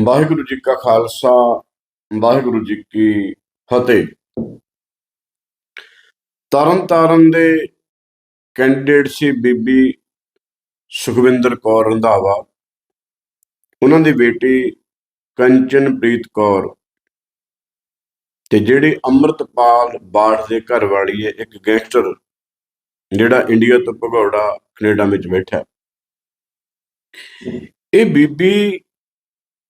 ਵਾਹਿਗੁਰੂ ਜੀ ਕਾ ਖਾਲਸਾ, ਵਾਹਿਗੁਰੂ ਜੀ ਕੀ ਫਤਿਹ। ਤਰਨ ਤਾਰਨ ਦੇ ਕੈਂਡੀਡੇਟ ਸੀ ਬੀਬੀ ਸੁਖਵਿੰਦਰ ਕੌਰ ਰੰਧਾਵਾ। ਉਹਨਾਂ ਦੀ ਬੇਟੀ ਕੰਚਨਪ੍ਰੀਤ ਕੌਰ। ਤੇ ਜਿਹੜੀ ਅੰਮ੍ਰਿਤਪਾਲ ਬਾੜ ਦੇ ਘਰ ਵਾਲੀ ਹੈ, ਇੱਕ ਗੈਂਗਸਟਰ, ਜਿਹੜਾ ਇੰਡੀਆ ਤੋਂ ਭਗੌੜਾ ਕੈਨੇਡਾ ਵਿੱਚ ਬੈਠਾ। ਇਹ ਬੀਬੀ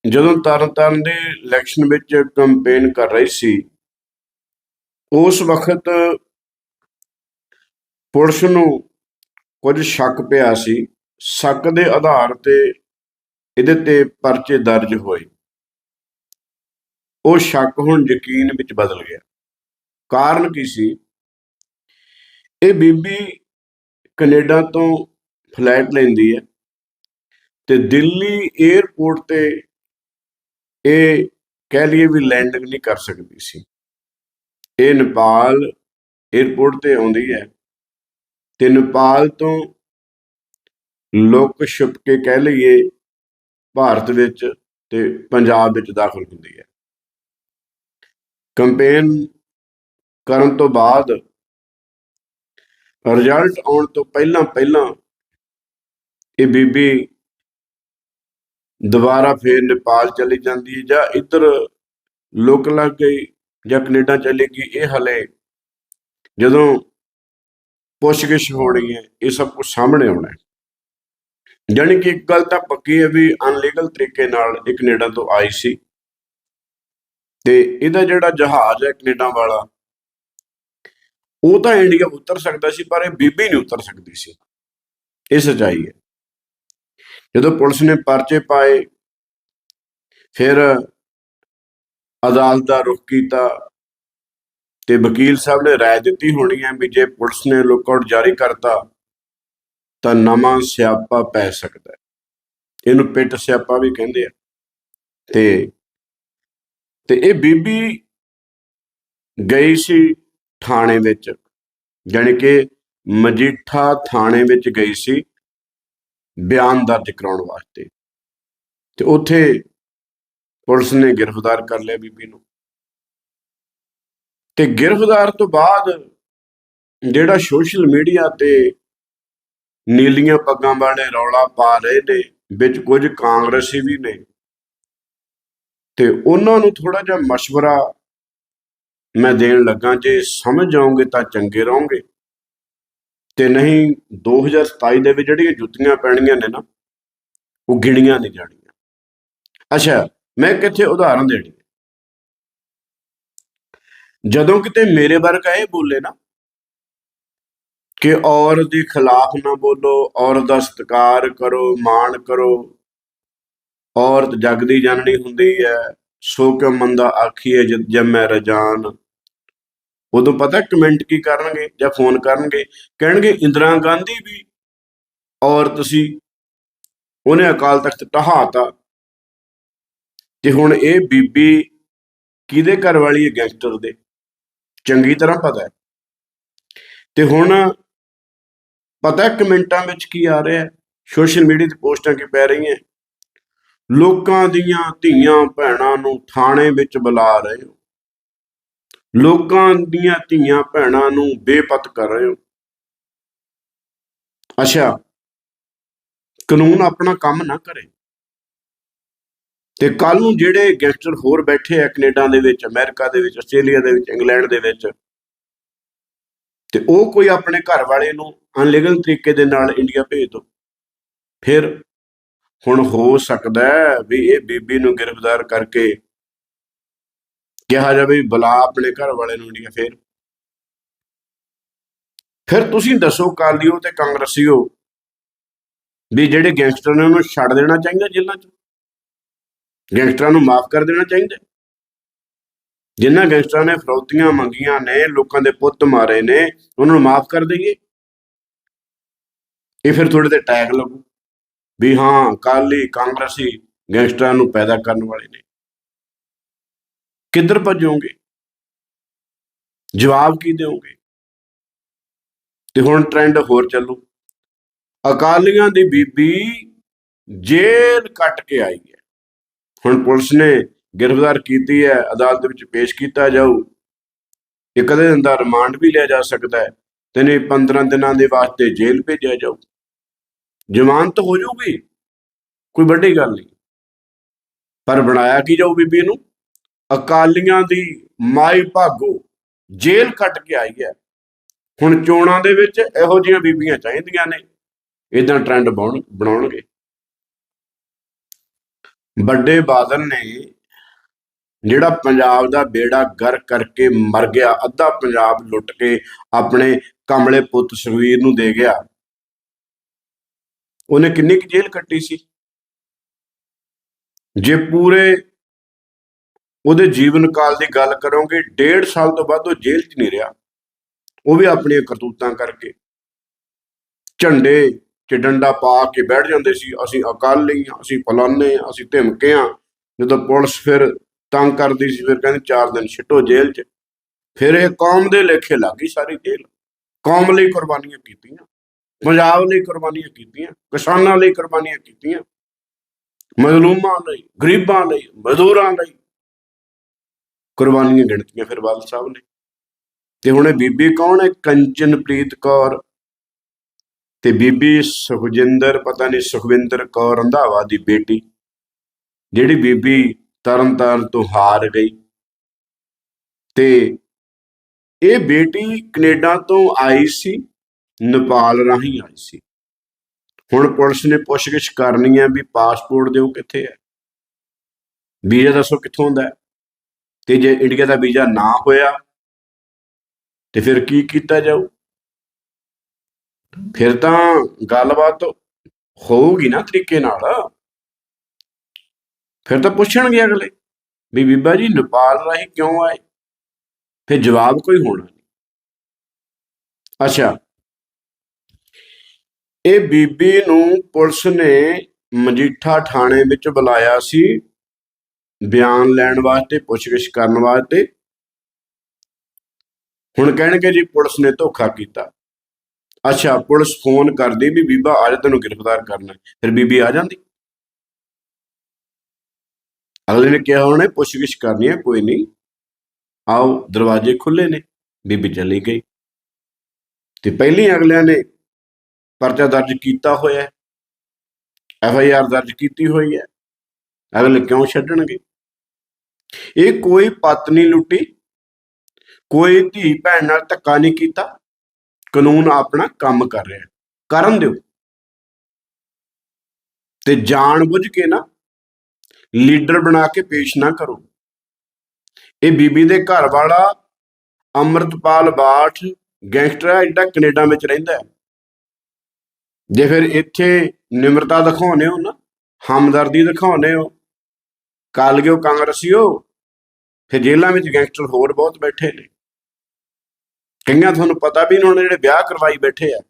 ਜਦੋਂ ਤਰਨਤਾਰਨ ਦੇ ਇਲੈਕਸ਼ਨ ਵਿੱਚ ਕੈਂਪੇਨ ਕਰ ਰਹੀ ਸੀ, ਉਸ ਵਕਤ ਪੁਲਿਸ ਨੂੰ ਕੁਝ ਸ਼ੱਕ ਪਿਆ ਸੀ। ਸ਼ੱਕ ਦੇ ਆਧਾਰ ਤੇ ਇਹਦੇ ਤੇ ਪਰਚੇ ਦਰਜ ਹੋਏ। ਉਹ ਸ਼ੱਕ ਹੁਣ ਯਕੀਨ ਵਿੱਚ ਬਦਲ ਗਿਆ। ਕਾਰਨ ਕੀ ਸੀ? ਇਹ ਬੀਬੀ ਕੈਨੇਡਾ ਤੋਂ ਫਲੈਟ ਲੈਂਦੀ ਹੈ ਤੇ ਦਿੱਲੀ 에ਅਰਪੋਰਟ ਤੇ ਇਹ ਕਹਿ ਲਈਏ ਵੀ ਲੈਂਡਿੰਗ ਨਹੀਂ ਕਰ ਸਕਦੀ ਸੀ। ਇਹ ਨੇਪਾਲ 에ਅਰਪੋਰਟ ਤੇ ਆਉਂਦੀ ਹੈ ਤੇ ਨੇਪਾਲ ਤੋਂ ਲੁਕ ਛੁਪ ਕੇ ਕਹਿ ਲਈਏ ਭਾਰਤ ਵਿੱਚ ਤੇ ਪੰਜਾਬ ਵਿੱਚ ਦਾਖਲ ਹੁੰਦੀ ਹੈ। ਕੰਪੇਨ ਕਰਨ ਤੋਂ ਬਾਅਦ ਰਿਜ਼ਲਟ ਆਉਣ ਤੋਂ ਪਹਿਲਾਂ ਪਹਿਲਾਂ ਇਹ ਬੀਬੀ ਦੁਬਾਰਾ ਫੇਰ ਨੇਪਾਲ ਚਲੀ ਜਾਂਦੀ ਹੈ ਜਾਂ ਇੱਧਰ ਲੋਕ ਲੱਗ ਗਈ ਜਾਂ ਕੈਨੇਡਾ ਚਲੀ ਗਈ, ਇਹ ਹਲੇ ਜਦੋਂ ਪੁੱਛਗਿੱਛ ਹੋਣੀ ਹੈ, ਇਹ ਸਭ ਕੁਝ ਸਾਹਮਣੇ ਆਉਣਾ ਹੈ। ਜਾਣੀ ਕਿ ਇੱਕ ਗੱਲ ਤਾਂ ਪੱਕੀ ਹੈ ਵੀ ਅਨਲੀਗਲ ਤਰੀਕੇ ਨਾਲ ਇਹ ਕੈਨੇਡਾ ਤੋਂ ਆਈ ਸੀ ਤੇ ਇਹਦਾ ਜਿਹੜਾ ਜਹਾਜ਼ ਹੈ ਕੈਨੇਡਾ ਵਾਲਾ, ਉਹ ਤਾਂ ਇੰਡੀਆ ਉਤਰ ਸਕਦਾ ਸੀ, ਪਰ ਇਹ ਬੀਬੀ ਨਹੀਂ ਉਤਰ ਸਕਦੀ ਸੀ। ਇਹ ਸੱਚਾਈ ਹੈ। ਜਦੋਂ ਪੁਲਿਸ ਨੇ ਪਰਚੇ ਪਾਏ, ਫਿਰ ਅਦਾਲਤ ਦਾ ਰੁਖ ਕੀਤਾ ਤੇ ਵਕੀਲ ਸਾਹਿਬ ਨੇ ਰਾਏ ਦਿੱਤੀ ਹੋਣੀ ਹੈ ਵੀ ਜੇ ਪੁਲਿਸ ਨੇ ਲੁੱਕਆਊਟ ਜਾਰੀ ਕਰਤਾ, ਤਾਂ ਨਵਾਂ ਸਿਆਪਾ ਪੈ ਸਕਦਾ ਇਹਨੂੰ ਪਿੱਟ ਸਿਆਪਾ ਵੀ ਕਹਿੰਦੇ ਆ। ਤੇ ਤੇ ਇਹ ਬੀਬੀ ਗਈ ਸੀ ਥਾਣੇ ਵਿੱਚ, ਜਾਣੀ ਕਿ ਮਜੀਠਾ ਥਾਣੇ ਵਿੱਚ ਗਈ ਸੀ। ਬਿਆਨ ਦਰਜ ਕਰਾਉਣ ਵਾਸਤੇ। ਤੇ ਉੱਥੇ ਪੁਲਿਸ ਨੇ ਗ੍ਰਿਫਤਾਰ ਕਰ ਲਿਆ ਬੀਬੀ ਨੂੰ। ਤੇ ਗ੍ਰਿਫਤਾਰ ਤੋਂ ਬਾਅਦ ਜਿਹੜਾ ਸੋਸ਼ਲ ਮੀਡੀਆ ਤੇ ਨੀਲੀਆਂ ਪੱਗਾਂ ਵਾਲੇ ਰੌਲਾ ਪਾ ਰਹੇ ਨੇ, ਵਿੱਚ ਕੁਝ ਕਾਂਗਰਸੀ ਵੀ ਨੇ, ਤੇ ਉਹਨਾਂ ਨੂੰ ਥੋੜਾ ਜਿਹਾ مشਵਰਾ ਮੈਂ ਦੇਣ ਲੱਗਾ, ਜੇ ਸਮਝ ਆਉਂਗੇ ਤਾਂ ਚੰਗੇ ਰਹੋਗੇ। ਤੇ ਨਹੀਂ 2027 ਦੇ ਵਿੱਚ ਜਿਹੜੀਆਂ ਜੁੱਤੀਆਂ ਪੈਣੀਆਂ ਨੇ ਨਾ, ਉਹ ਗਿਣੀਆਂ ਨਹੀਂ ਜਾਣੀਆਂ। ਅੱਛਾ, ਮੈਂ ਕਿੱਥੇ ਉਦਾਹਰਨ ਦੇਣੀ ਜਦੋਂ ਕਿਤੇ ਮੇਰੇ ਵਰਗਾ ਇਹ ਬੋਲੇ ਨਾ ਕਿ ਔਰਤ ਦੇ ਖਿਲਾਫ ਨਾ ਬੋਲੋ ਔਰਤ ਦਾ ਸਤਿਕਾਰ ਕਰੋ, ਮਾਣ ਕਰੋ, ਔਰਤ ਜਗ ਦੀ ਜਨਨੀ ਹੁੰਦੀ ਹੈ, ਸੋ ਕਿਉ ਮੰਦਾ ਆਖੀਏ ਜਦ ਜੰਮੈ ਰਜਾਨ। ਉਦੋਂ ਪਤਾ ਕਮੈਂਟ ਕੀ ਕਰਨਗੇ ਜਾਂ ਫੋਨ ਕਰਨਗੇ? ਕਹਿਣਗੇ, ਇੰਦਰਾ ਗਾਂਧੀ ਵੀ ਔਰਤ ਸੀ ਉਹਨੇ ਅਕਾਲ ਤਖਤ ਢਹਾਤਾ। ਤੇ ਹੁਣ ਇਹ ਬੀਬੀ ਕਿਹਦੇ ਘਰ ਵਾਲੀ ਹੈ ਗੈਂਗਸਟਰ ਦੇ? ਚੰਗੀ ਤਰ੍ਹਾਂ ਪਤਾ ਹੈ। ਤੇ ਹੁਣ ਪਤਾ ਹੈ ਕਮੈਂਟਾਂ ਵਿੱਚ ਕੀ ਆ ਰਿਹਾ ਹੈ? ਸੋਸ਼ਲ ਮੀਡੀਆ ਤੇ ਪੋਸਟਾਂ ਕੀ ਪੈ ਰਹੀਆਂ? ਲੋਕਾਂ ਦੀਆਂ ਧੀਆਂ ਭੈਣਾਂ ਨੂੰ ਥਾਣੇ ਵਿੱਚ ਬੁਲਾ ਰਹੇ ਹੋ। ਲੋਕਾਂ ਦੀਆਂ ਧੀਆਂ ਭੈਣਾਂ ਨੂੰ ਬੇਪਤ ਕਰ ਰਹੇ ਹੋ। ਅੱਛਾ, ਕਾਨੂੰਨ ਆਪਣਾ ਕੰਮ ਨਾ ਕਰੇ। ਤੇ ਕੱਲ ਨੂੰ ਜਿਹੜੇ ਗੈਂਗਸਟਰ ਹੋਰ ਬੈਠੇ ਆ ਕੈਨੇਡਾ ਦੇ ਵਿੱਚ, ਅਮਰੀਕਾ ਦੇ ਵਿੱਚ, ਆਸਟ੍ਰੇਲੀਆ ਦੇ ਵਿੱਚ, ਇੰਗਲੈਂਡ ਦੇ ਵਿੱਚ, ਤੇ ਉਹ ਕੋਈ ਆਪਣੇ ਘਰ ਵਾਲੇ ਨੂੰ ਅਨਲੀਗਲ ਤਰੀਕੇ ਦੇ ਨਾਲ ਇੰਡੀਆ ਭੇਜ ਦੋ। ਫਿਰ ਹੁਣ ਹੋ ਸਕਦਾ ਵੀ ਇਹ ਬੀਬੀ ਨੂੰ ਗ੍ਰਿਫਤਾਰ ਕਰਕੇ ਕਿਹਾ ਜਾਵੇ ਵੀ ਬੁਲਾ ਆਪਣੇ ਘਰ ਵਾਲੇ ਨੂੰ ਇੰਡੀਆ ਫੇਰ। ਫਿਰ ਤੁਸੀਂ ਦੱਸੋ ਕਾਲੀਓ ਤੇ ਕਾਂਗਰਸੀਓ ਵੀ ਜਿਹੜੇ ਗੈਂਗਸਟਰ ਨੇ ਉਹਨੂੰ ਛੱਡ ਦੇਣਾ ਚਾਹੀਦਾ ਜੇਲ੍ਹਾਂ 'ਚ? ਗੈਂਗਸਟਰਾਂ ਨੂੰ ਮਾਫ ਕਰ ਦੇਣਾ ਚਾਹੀਦਾ? ਜਿਨ੍ਹਾਂ ਗੈਂਗਸਟਰਾਂ ਨੇ ਫਰੌਤੀਆਂ ਮੰਗੀਆਂ ਨੇ, ਲੋਕਾਂ ਦੇ ਪੁੱਤ ਮਾਰੇ ਨੇ, ਉਹਨਾਂ ਨੂੰ ਮਾਫ ਕਰ ਦਈਏ? ਇਹ ਫਿਰ ਥੋੜੇ ਤੇ ਟੈਗ ਲੱਗੂ, ਵੀ ਹਾਂ ਕਾਲੀ ਕਾਂਗਰਸੀ ਗੈਂਗਸਟਰਾਂ ਨੂੰ ਪੈਦਾ ਕਰਨ ਵਾਲੇ ਨੇ। ਕਿੱਧਰ ਭੱਜੋਗੇ? ਜਵਾਬ ਕੀ ਦਿਓਗੇ? ਤੇ ਹੁਣ ਟ੍ਰੈਂਡ ਹੋਰ ਚੱਲੂ। ਅਕਾਲੀਆਂ ਦੀ ਬੀਬੀ ਜੇਲ੍ਹ ਕੱਟ ਕੇ ਆਈ ਹੈ। ਹੁਣ ਪੁਲਿਸ ਨੇ ਗ੍ਰਿਫਤਾਰ ਕੀਤੀ ਹੈ, ਅਦਾਲਤ ਵਿੱਚ ਪੇਸ਼ ਕੀਤਾ ਜਾਊ। ਇੱਕ ਅੱਧੇ ਦਿਨ ਦਾ ਰਿਮਾਂਡ ਵੀ ਲਿਆ ਜਾ ਸਕਦਾ ਹੈ ਤੇ 15 ਦਿਨਾਂ ਦੇ ਵਾਸਤੇ ਜੇਲ੍ਹ ਭੇਜਿਆ ਜਾਊ। ਜ਼ਮਾਨਤ ਹੋ ਜਾਊਗੀ? ਕੋਈ ਵੱਡੀ ਗੱਲ ਨਹੀਂ। ਪਰ ਬਣਾਇਆ ਕੀ ਜਾਊ ਬੀਬੀ ਨੂੰ ਅਕਾਲੀਆਂ ਦੀ ਮਾਈ ਭਾਗੋ ਜੇਲ੍ਹ ਕੱਟ ਕੇ ਆਈ ਹੈ। ਹੁਣ ਚੋਣਾਂ ਦੇ ਵਿੱਚ ਇਹੋ ਜਿਹੀਆਂ ਬੀਬੀਆਂ ਚਾਹੀਦੀਆਂ ਨੇ। ਇਦਾਂ ਟ੍ਰੈਂਡ ਬਣਾਉਣਗੇ। ਵੱਡੇ ਬਾਦਲ ਨੇ ਜਿਹੜਾ ਪੰਜਾਬ ਦਾ ਬੇੜਾ ਗਰ ਕਰਕੇ ਮਰ ਗਿਆ, ਅੱਧਾ ਪੰਜਾਬ ਲੁੱਟ ਕੇ ਆਪਣੇ ਕਮਲੇ ਪੁੱਤ ਸੁਖਵੀਰ ਨੂੰ ਦੇ ਗਿਆ। ਉਹਨੇ ਕਿੰਨੀ ਕੁ ਜੇਲ੍ਹ ਕੱਟੀ ਸੀ? ਜੇ ਪੂਰੇ ਉਹਦੇ ਜੀਵਨ ਕਾਲ ਦੀ ਗੱਲ ਕਰੋਗੇ, ਡੇਢ ਸਾਲ ਤੋਂ ਬਾਅਦ ਉਹ ਜੇਲ੍ਹ 'ਚ ਨਹੀਂ ਰਿਹਾ। ਉਹ ਵੀ ਆਪਣੀਆਂ ਕਰਤੂਤਾਂ ਕਰਕੇ। ਝੰਡੇ 'ਚ ਡੰਡਾ ਪਾ ਕੇ ਬੈਠ ਜਾਂਦੇ ਸੀ, ਅਸੀਂ ਅਕਾਲੀ ਹਾਂ, ਅਸੀਂ ਫਲਾਨੇ ਹਾਂ, ਅਸੀਂ ਧਮਕੇ ਹਾਂ। ਜਦੋਂ ਪੁਲਿਸ ਫਿਰ ਤੰਗ ਕਰਦੀ ਸੀ, ਫਿਰ ਕਹਿੰਦੇ 4 ਦਿਨ ਛਿੱਟੋ ਜੇਲ੍ਹ 'ਚ। ਫਿਰ ਇਹ ਕੌਮ ਦੇ ਲੇਖੇ ਲੱਗ ਗਈ ਸਾਰੀ ਜੇਲ੍ਹ। ਕੌਮ ਲਈ ਕੁਰਬਾਨੀਆਂ ਕੀਤੀਆਂ, ਪੰਜਾਬ ਲਈ ਕੁਰਬਾਨੀਆਂ ਕੀਤੀਆਂ, ਕਿਸਾਨਾਂ ਲਈ ਕੁਰਬਾਨੀਆਂ ਕੀਤੀਆਂ। ਮਜ਼ਲੂਮਾਂ ਲਈ, ਗਰੀਬਾਂ ਲਈ, ਮਜ਼ਦੂਰਾਂ ਲਈ ਕੁਰਬਾਨੀਆਂ ਗਿਣਤੀਆਂ ਫਿਰ ਬਾਦਲ ਸਾਹਿਬ ਨੇ। ਤੇ ਹੁਣ ਇਹ ਬੀਬੀ ਕੌਣ ਹੈ? ਕੰਚਨਪ੍ਰੀਤ ਕੌਰ। ਤੇ ਬੀਬੀ ਸੁਖਜਿੰਦਰ, ਪਤਾ ਨਹੀਂ ਸੁਖਵਿੰਦਰ ਕੌਰ ਰੰਧਾਵਾ ਦੀ ਬੇਟੀ, ਜਿਹੜੀ ਬੀਬੀ ਤਰਨਤਾਰਨ ਤੋਂ ਹਾਰ ਗਈ। ਤੇ ਇਹ ਬੇਟੀ ਕੈਨੇਡਾ ਤੋਂ ਆਈ ਸੀ, ਨੇਪਾਲ ਰਾਹੀਂ ਆਈ ਸੀ। ਹੁਣ ਪੁਲਿਸ ਨੇ ਪੁੱਛਗਿੱਛ ਕਰਨੀ ਹੈ ਵੀ ਪਾਸਪੋਰਟ ਦਿਓ ਕਿੱਥੇ ਹੈ? ਵੀਜ਼ਾ ਦੱਸੋ ਕਿੱਥੋਂ ਦਾ ਹੈ? ਤੇ ਜੇ ਇੰਡੀਆ ਦਾ ਵੀਜ਼ਾ ਨਾ ਹੋਇਆ, ਤੇ ਫਿਰ ਕੀ ਕੀਤਾ ਜਾਊ? ਫਿਰ ਤਾਂ ਗੱਲਬਾਤ ਹੋਊਗੀ ਨਾ ਤਰੀਕੇ ਨਾਲ। ਫਿਰ ਤਾਂ ਪੁੱਛਣਗੇ ਅਗਲੇ ਵੀ ਬੀਬਾ ਜੀ ਨੇਪਾਲ ਰਾਹੀਂ ਕਿਉਂ ਆਏ? ਫਿਰ ਜਵਾਬ ਕੋਈ ਹੋਣਾ ਨਹੀਂ। ਅੱਛਾ। ਇਹ ਬੀਬੀ ਨੂੰ ਪੁਲਿਸ ਨੇ ਮਜੀਠਾ ਥਾਣੇ ਵਿੱਚ ਬੁਲਾਇਆ ਸੀ। ਬਿਆਨ ਲੈਣ ਵਾਸਤੇ, ਪੁੱਛਗਿੱਛ ਕਰਨ ਵਾਸਤੇ। ਹੁਣ ਕਹਿਣਗੇ ਜੀ, ਪੁਲਿਸ ਨੇ ਧੋਖਾ ਕੀਤਾ। ਅੱਛਾ, ਪੁਲਿਸ ਫੋਨ ਕਰਦੀ ਵੀ ਬੀਬਾ ਅੱਜ ਤੈਨੂੰ ਗ੍ਰਿਫਤਾਰ ਕਰਨਾ। ਫਿਰ ਬੀਬੀ ਆ ਜਾਂਦੀ। ਅਗਲੇ ਨੇ ਕਿਹਾ ਉਹਨੇ, ਪੁੱਛਗਿੱਛ ਕਰਨੀ ਹੈ, ਕੋਈ ਨਹੀਂ। ਆਓ, ਦਰਵਾਜ਼ੇ ਖੁੱਲੇ ਨੇ। ਬੀਬੀ ਚਲੀ ਗਈ। ਤੇ ਪਹਿਲੀ ਅਗਲਿਆਂ ਨੇ ਪਰਚਾ ਦਰਜ ਕੀਤਾ ਹੋਇਆ ਐਫ ਆਈ ਆਰ ਦਰਜ ਕੀਤੀ ਹੋਈ ਹੈ। ਅਗਲੇ ਕਿਉਂ ਛੱਡਣਗੇ? ਇਹ ਕੋਈ ਪਤ ਨਹੀਂ ਲੁੱਟੀ, ਕੋਈ ਧੀ ਭੈਣ ਨਾਲ ਧੱਕਾ ਨਹੀਂ ਕੀਤਾ, ਕਾਨੂੰਨ ਆਪਣਾ ਕੰਮ ਕਰ ਰਿਹਾ। ਕਰਨ ਦਿਓ। ਤੇ ਜਾਣ ਬੁੱਝ ਕੇ ਨਾ ਲੀਡਰ ਬਣਾ ਕੇ ਪੇਸ਼ ਨਾ ਕਰੋ। ਇਹ ਬੀਬੀ ਦੇ ਘਰ ਵਾਲਾ ਅਮਰਤਪਾਲ ਬਾਠ ਗੈਂਗਸਟਰ ਹੈ ਜਿਹੜਾ ਕੈਨੇਡਾ ਵਿੱਚ ਰਹਿੰਦਾ ਹੈ। ਜੇ ਫਿਰ ਇੱਥੇ ਨਿਮਰਤਾ ਦਿਖਾਉਨੇ ਹੋ ਨਾ, ਹਮਦਰਦੀ ਦਿਖਾਉਨੇ ਹੋ ਕਾਲਗਿਓ ਕਾਂਗਰਸੀਓ, ਫਿਰ ਜੇਲ੍ਹਾਂ ਵਿੱਚ ਗੈਂਗਸਟਰ ਹੋਰ ਬਹੁਤ ਬੈਠੇ ਨੇ। ਕਈਆਂ ਤੁਹਾਨੂੰ ਪਤਾ ਵੀ ਨਹੀਂ ਹੋਣਾ ਜਿਹੜੇ ਵਿਆਹ ਕਰਵਾਈ ਬੈਠੇ ਆ।